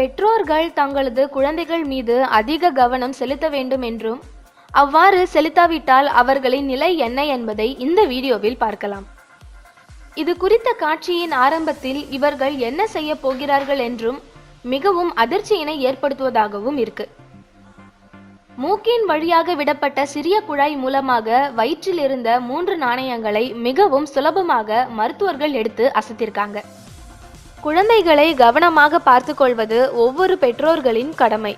பெற்றோர்கள் தங்களது குழந்தைகள் மீது அதிக கவனம் செலுத்த வேண்டும் என்றும் அவ்வாறு செலுத்தாவிட்டால் அவர்களின் நிலை என்ன என்பதை இந்த வீடியோவில் பார்க்கலாம். இது குறித்த காட்சியின் ஆரம்பத்தில் இவர்கள் என்ன செய்ய போகிறார்கள் என்றும் மிகவும் அதிர்ச்சியினை ஏற்படுத்துவதாகவும் இருக்கு. மூக்கின் வழியாக விடப்பட்ட சிறிய குழாய் மூலமாக வயிற்றில் இருந்த மூன்று நாணயங்களை மிகவும் சுலபமாக மருத்துவர்கள் எடுத்து அசத்திருக்காங்க. குழந்தைகளை கவனமாக பார்த்துக்கொள்வது ஒவ்வொரு பெற்றோர்களின் கடமை.